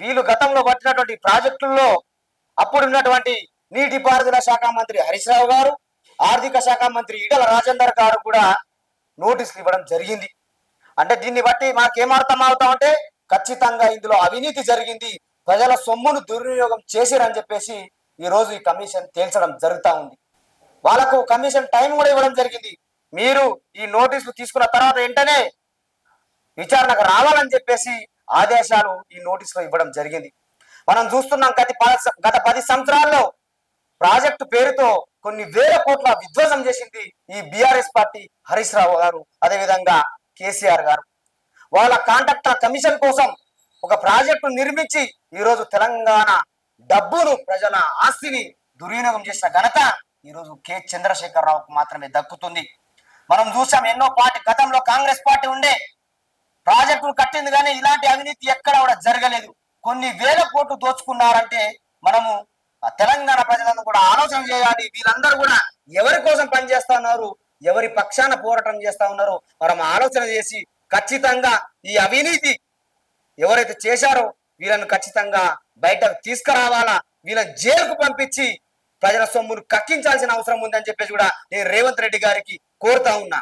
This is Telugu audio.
వీళ్ళు గతంలో పట్టినటువంటి ప్రాజెక్టుల్లో అప్పుడున్నటువంటి నీటిపారుదల శాఖ మంత్రి హరీష్ రావు గారు ఆర్థిక శాఖ మంత్రి ఈటల రాజేందర్ గారు కూడా నోటీసులు ఇవ్వడం జరిగింది. అంటే దీన్ని బట్టి మాకేం అర్థం అవుతామంటే ఖచ్చితంగా ఇందులో అవినీతి జరిగింది ప్రజల సొమ్మును దుర్వినియోగం చేసిరని చెప్పేసి ఈ రోజు ఈ కమిషన్ తేల్చడం జరుగుతూ ఉంది. వాళ్ళకు కమిషన్ టైం కూడా ఇవ్వడం జరిగింది. మీరు ఈ నోటీసులు తీసుకున్న తర్వాత వెంటనే విచారణకు రావాలని చెప్పేసి ఆదేశాలు ఈ నోటీసులో ఇవ్వడం జరిగింది. మనం చూస్తున్నాం గత గత పది సంవత్సరాల్లో ప్రాజెక్టు పేరుతో కొన్ని వేల కోట్ల విధ్వంసం చేసింది ఈ బీఆర్ఎస్ పార్టీ హరీష్ రావు గారు అదేవిధంగా కేసీఆర్ గారు. వాళ్ళ కాంట్రాక్టర్ కమిషన్ కోసం ఒక ప్రాజెక్టు నిర్మించి ఈరోజు తెలంగాణ డబ్బును ప్రజల ఆస్తిని దుర్వినియోగం చేసిన ఘనత ఈరోజు కె చంద్రశేఖరరావుకు మాత్రమే దక్కుతుంది. మనం చూసాం ఎన్నో పార్టీ గతంలో కాంగ్రెస్ పార్టీ ఉండే ప్రాజెక్టులు కట్టింది కానీ ఇలాంటి అవినీతి ఎక్కడ కూడా జరగలేదు. కొన్ని వేల కోట్లు దోచుకున్నారంటే మనము తెలంగాణ ప్రజలందరూ కూడా ఆలోచన చేయాలి. వీళ్ళందరూ కూడా ఎవరి కోసం పనిచేస్తా ఉన్నారు? ఎవరి పక్షాన పోరాటం చేస్తా ఉన్నారు? మనం ఆలోచన చేసి ఖచ్చితంగా ఈ అవినీతి ఎవరైతే చేశారో వీళ్ళను ఖచ్చితంగా బయటకు తీసుకురావాలా? వీళ్ళని జైలుకు పంపించి ప్రజల సొమ్మును కక్కించాల్సిన అవసరం ఉందని చెప్పేసి కూడా నేను రేవంత్ రెడ్డి గారికి కోరుతా ఉన్నా.